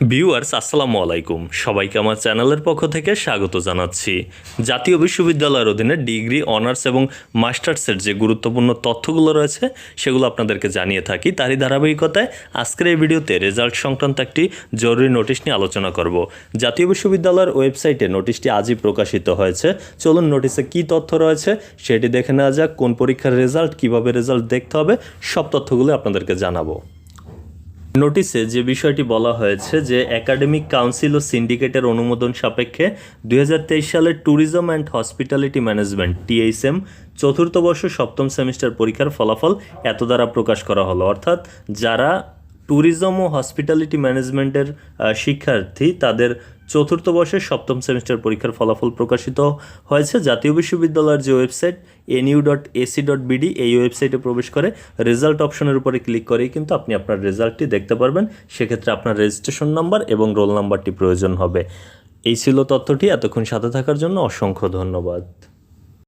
Viewers, আসসালামু আলাইকুম। সবাইকে আমার চ্যানেলের পক্ষ থেকে স্বাগত জানাচ্ছি। জাতীয় বিশ্ববিদ্যালয়ের অধীনে ডিগ্রি, অনার্স এবং মাস্টার্সের যে গুরুত্বপূর্ণ তথ্যগুলো রয়েছে, সেগুলো আপনাদেরকে জানিয়ে থাকি। তারই ধারাবাহিকতায় আজকের এই ভিডিওতে রেজাল্ট সংক্রান্ত একটি জরুরি নোটিশ নিয়ে আলোচনা করব। জাতীয় বিশ্ববিদ্যালয়ের ওয়েবসাইটে নোটিশটি আজই প্রকাশিত হয়েছে। চলুন নোটিশে কী তথ্য রয়েছে, সেটি দেখে নেওয়া যাক, কোন পরীক্ষার রেজাল্ট, কীভাবে রেজাল্ট দেখতে হবে, সব তথ্যগুলো আপনাদেরকে জানাব। নোটিশে যে বিষয়টি বলা হয়েছে যে একাডেমিক কাউন্সিল ও সিন্ডিকেটের অনুমোদন সাপেক্ষে দুই সালের tourism and hospitality management THM চতুর্থ বর্ষ সপ্তম সেমিস্টার পরীক্ষার ফলাফল এত দ্বারা প্রকাশ করা হলো। অর্থাৎ যারা ট্যুরিজম ও হসপিটালিটি ম্যানেজমেন্টের শিক্ষার্থী, তাদের চতুর্থ বর্ষের সপ্তম সেমিস্টার পরীক্ষার ফলাফল প্রকাশিত হয়েছে। জাতীয় বিশ্ববিদ্যালয়ের যে website NU dot AC dot BD এই ওয়েবসাইটে প্রবেশ করে রেজাল্ট অপশনের উপরে ক্লিক করেই কিন্তু আপনি আপনার রেজাল্টটি দেখতে পারবেন। সেক্ষেত্রে আপনার রেজিস্ট্রেশন নাম্বার এবং রোল নাম্বারটি প্রয়োজন হবে। এই ছিল তথ্যটি। এতক্ষণ সাথে থাকার জন্য অসংখ্য ধন্যবাদ।